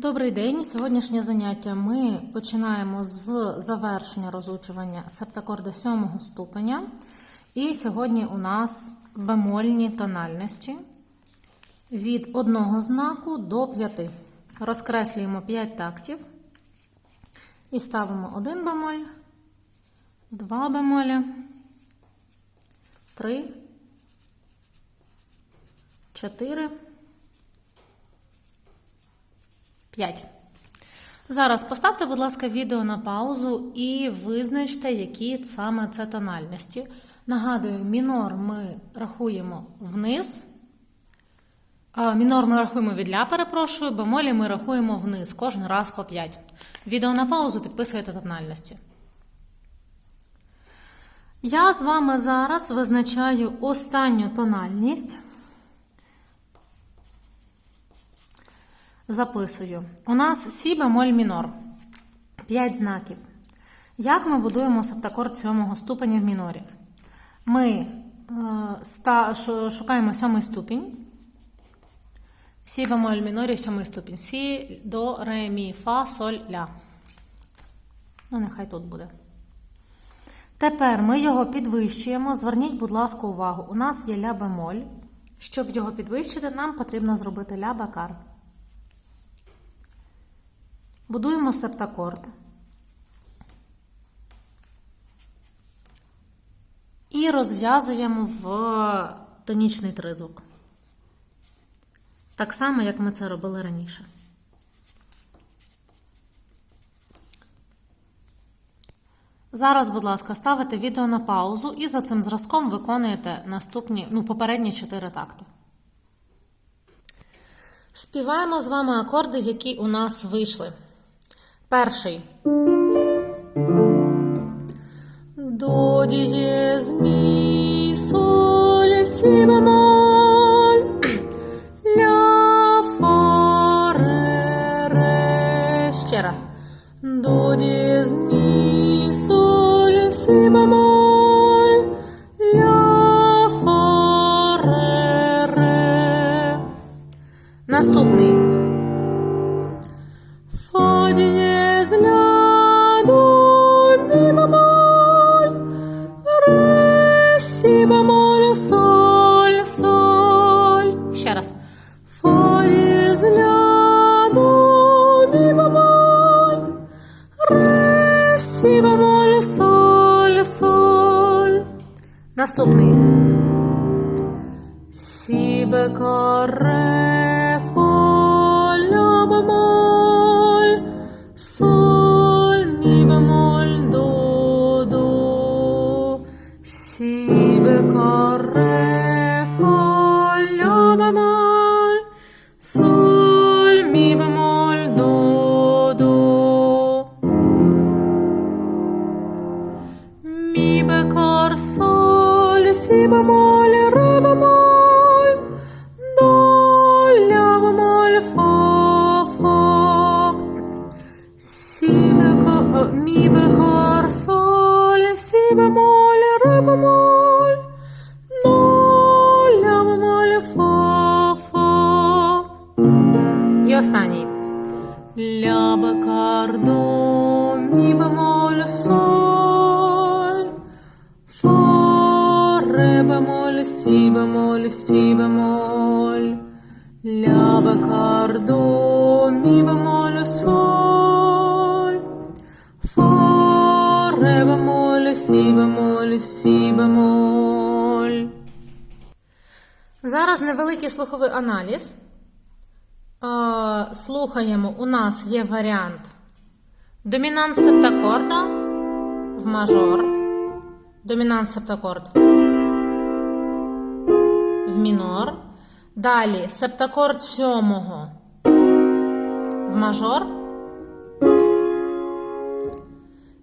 Добрий день. Сьогоднішнє заняття ми починаємо з завершення розучування септакорда сьомого ступеня. І сьогодні у нас бемольні тональності від одного знаку до п'яти. Розкреслюємо 5 тактів і ставимо один бемоль, два бемолі, три, чотири. 5. Зараз поставте, будь ласка, відео на паузу і визначте, які саме це тональності. Нагадую, мінор ми рахуємо вниз. Мінор ми рахуємо від ля, перепрошую, бемолі ми рахуємо вниз, кожен раз по 5. Відео на паузу підписуєте тональності. Я з вами зараз визначаю останню тональність. Записую. У нас сі бемоль мінор. 5 знаків. Як ми будуємо септакорд сьомого ступеня в мінорі? Ми е, шукаємо сьомий ступінь. В сі бемоль мінорі сьомий ступінь. Сі, до, ре, мі, фа, соль, ля. Ну, нехай тут буде. Тепер ми його підвищуємо. Зверніть, будь ласка, увагу. У нас є ля бемоль. Щоб його підвищити, нам потрібно зробити ля бакар. Будуємо септакорд. І розв'язуємо в тонічний тризвук. Так само, як ми це робили раніше. Зараз, будь ласка, ставите відео на паузу і за цим зразком виконуєте наступні, ну, попередні чотири такти. Співаємо з вами акорди, які у нас вийшли. Перший. До дієз мі сі Зараз невеликий слуховий аналіз. Е, слухаємо, у нас є варіант домінант септакорда в мажор, домінант септакорд в мінор. Далі септакорд сьомого в мажор.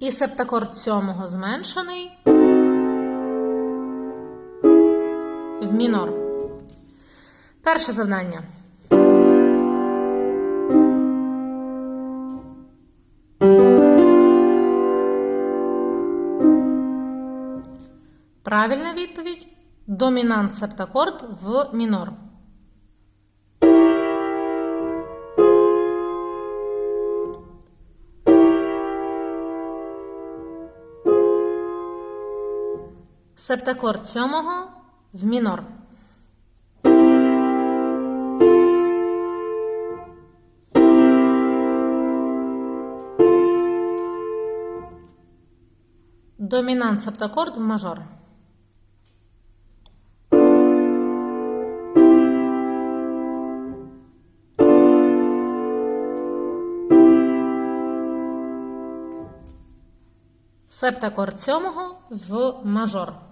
І септакорд сьомого зменшений в мінор. Перше завдання. Правильна відповідь домінант септакорд в мінор. Септакорд сьомого в мінор. Домінант септакорд в мажор. Септакорд сьомого в мажор.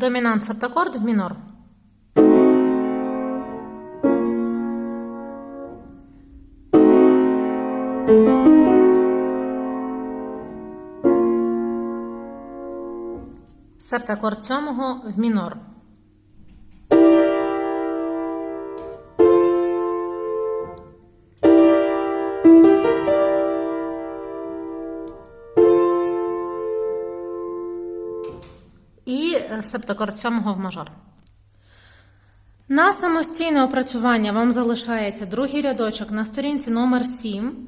Домінант септакорд в мінор. Септакорд сьомого в мінор. І е, септакорд в мажор. На самостійне опрацювання вам залишається другий рядочок на сторінці номер 7.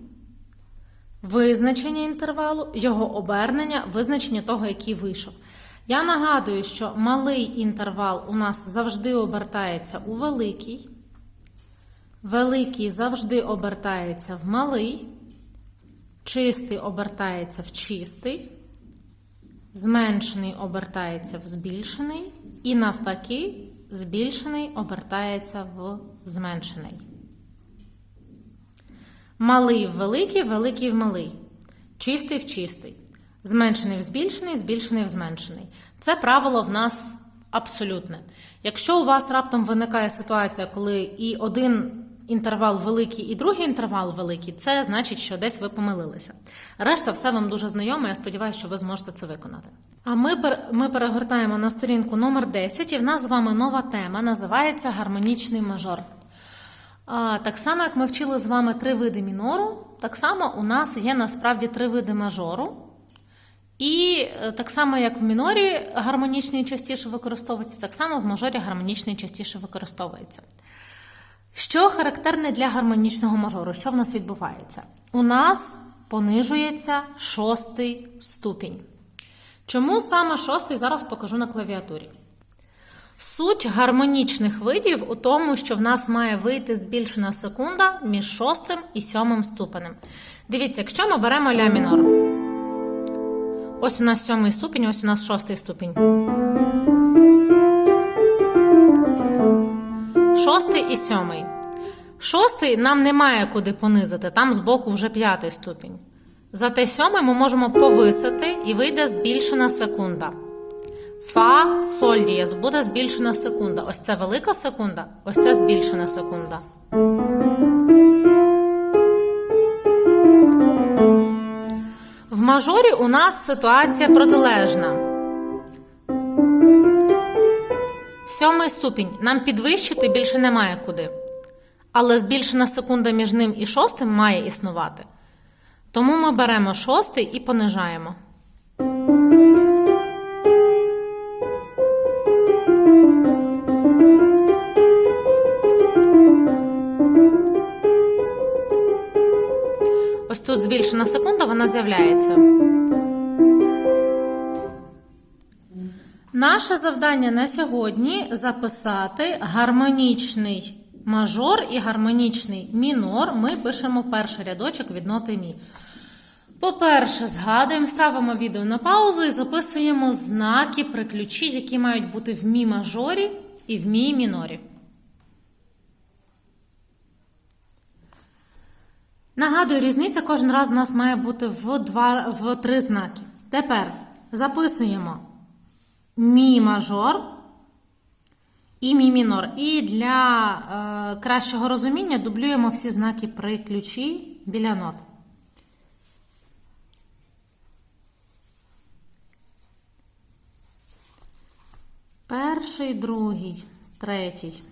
Визначення інтервалу, його обернення, визначення того, який вийшов. Я нагадую, що малий інтервал у нас завжди обертається у великий. Великий завжди обертається в малий. Чистий обертається в чистий. Зменшений обертається в збільшений. І навпаки, збільшений обертається в зменшений. Малий в великий, великий в малий. Чистий в чистий. Зменшений в збільшений, збільшений в зменшений. Це правило в нас абсолютне. Якщо у вас раптом виникає ситуація, коли і один інтервал великий, і другий інтервал великий, це значить, що десь ви помилилися. Решта все вам дуже знайоме, я сподіваюся, що ви зможете це виконати. А ми, ми перегортаємо на сторінку номер 10, і в нас з вами нова тема, називається гармонічний мажор. А, Так само, як ми вчили з вами три види мінору, так само у нас є насправді три види мажору. І е, так само, як в мінорі гармонічний частіше використовується, так само в мажорі гармонічний частіше використовується. Що характерне для гармонічного мажору? Що в нас відбувається? У нас понижується шостий ступінь. Чому саме шостий зараз покажу на клавіатурі? Суть гармонічних видів у тому, що в нас має вийти збільшена секунда між шостим і сьомим ступенем. Дивіться, якщо ми беремо ля мінор. Ось у нас сьомий ступінь, ось у нас шостий ступінь. Шостий і сьомий. Шостий нам немає куди понизити, там збоку вже п'ятий ступінь. Зате сьомий ми можемо повисити і вийде збільшена секунда. Фа, соль дієс буде збільшена секунда. Ось це велика секунда, ось це збільшена секунда. В мажорі у нас ситуація протилежна. Сьомий ступінь. Нам підвищити більше немає куди. Але збільшена секунда між ним і шостим має існувати. Тому ми беремо шостий і понижаємо. Ось тут збільшена секунда, вона з'являється. Наше завдання на сьогодні записати гармонічний мажор і гармонічний мінор. Ми пишемо перший рядочок від ноти мі. По-перше, згадуємо, ставимо відео на паузу і записуємо знаки при які мають бути в мі мажорі і в мі мінорі. Нагадую, різниця кожен раз у нас має бути в, два, в три знаки. Тепер записуємо мі мажор і мі мінор. І для е, кращого розуміння дублюємо всі знаки при ключі біля нот. Перший, другий, третій,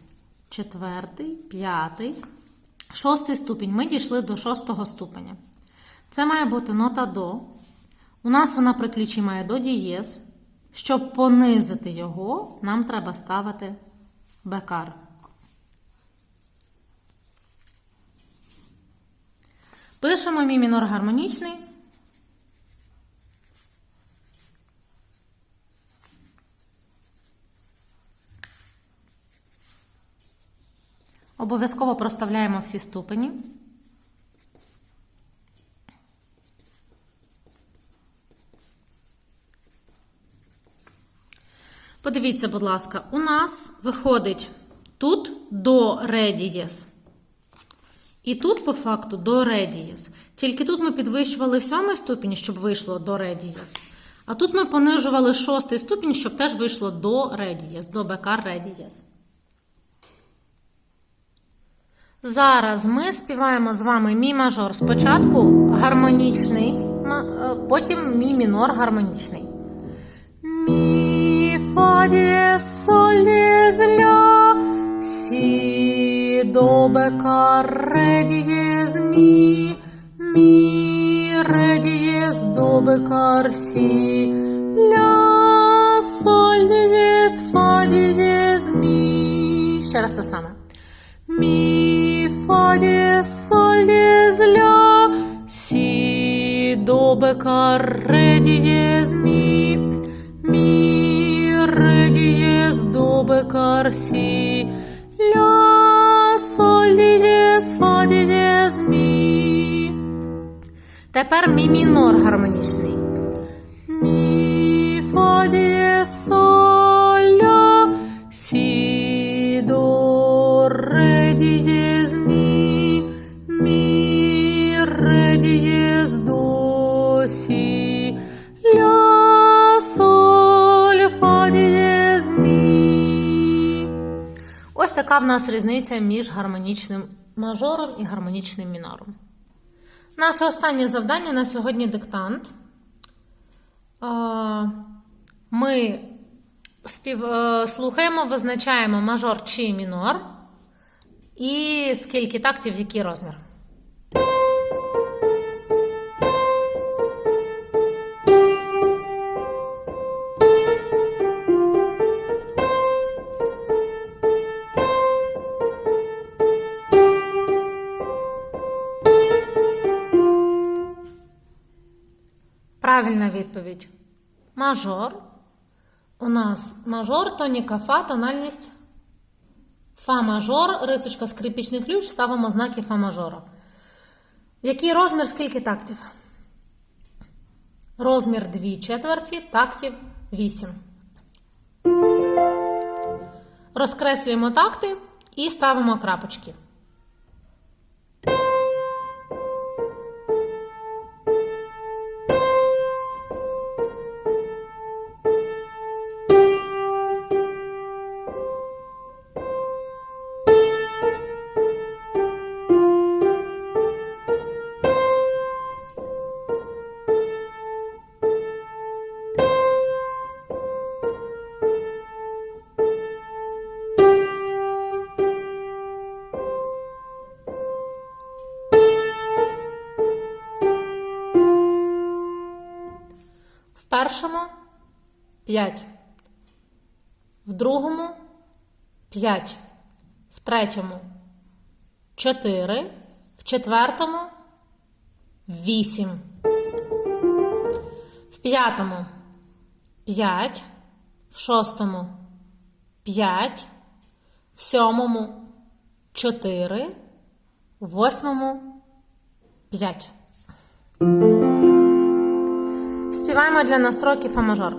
четвертий, п'ятий. Шостий ступінь. Ми дійшли до шостого ступеня. Це має бути нота до. У нас вона при ключі має до дієз. Щоб понизити його, нам треба ставити бекар. Пишемо мі мінор гармонічний. Обов'язково проставляємо всі ступені. Подивіться, будь ласка, у нас виходить тут до редієс. І тут, по факту, до редієс. Тільки тут ми підвищували сьомий ступінь, щоб вийшло до ре дієс. А тут ми понижували шостий ступінь, щоб теж вийшло до редієс, до бекар редієс. Зараз ми співаємо з вами мі мажор. Спочатку гармонічний, е, потім мі мінор гармонічний. Дієс ля сі до бекар ре дієс мі мі ре дієс до ля соль дієс мі. Ще раз те саме. Мі, фа, дієс, соль, дієс, ля, сі, до, бекар, дієс, мі, сі, ля, соль, дієс, фа, дієс, мі. Тепер мі мінор гармонічний. Мі, фа, дієс, соль, ля, сі, до, ре, дієс, мі, мі, ре, дієс, до, сі, така в нас різниця між гармонічним мажором і гармонічним мінором. Наше останнє завдання на сьогодні диктант. Ми спів... е, слухаємо, визначаємо мажор чи мінор. І скільки тактів, який розмір. Правильна відповідь. Мажор. У нас мажор, тоніка фа, тональність фа мажор, рисочка скрипічний ключ, ставимо знаки фа мажора. Який розмір, скільки тактів? Розмір 2 четверті, тактів 8. Розкреслюємо такти і ставимо крапочки. Першому 5. В другому 5. В третьому 4. В четвертому 8. В п'ятому 5. В шостому 5. В сьомому 4. В восьмому 5. Співаємо для настройки фа мажор.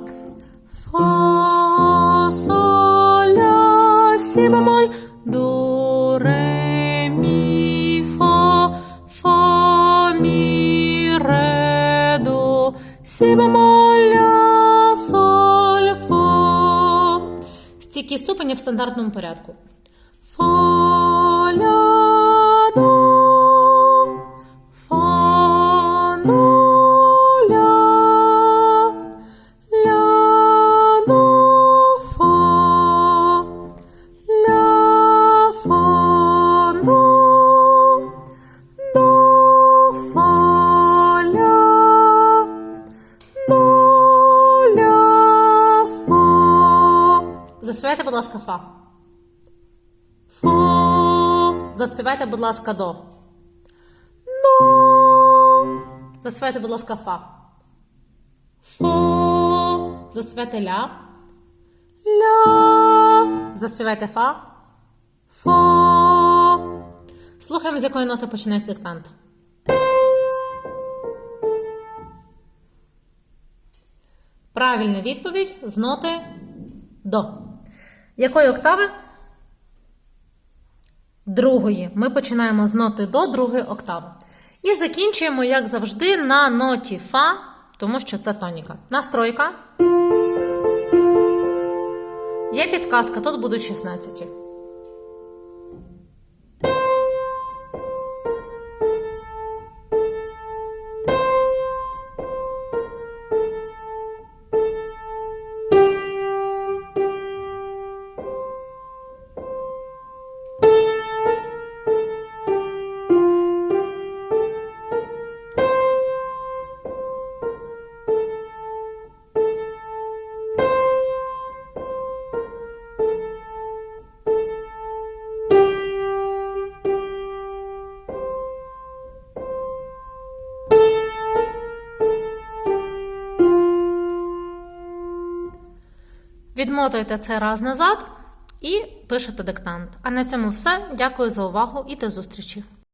Фа, соль, ля, сі бемоль, до, ре, мі, фа, фа, мі, ре, до, сі бемоль, ля, соль, фа. Стільки ступенів в стандартному порядку. Фа, Заспівайте, будь ласка, до. До. Заспівайте, будь ласка, фа. Фа. Заспівайте ля. Ля. Заспівайте фа. Фа. Слухаємо, з якої ноти починається диктант. Правильна відповідь з ноти до. Якої октави? Другої. Ми починаємо з ноти до другої октави. І закінчуємо, як завжди, на ноті Фа, тому що це тоніка. Настройка. Є підказка, тут будуть 16. Відмотуєте це раз назад і пишете диктант. А на цьому все. Дякую за увагу і до зустрічі!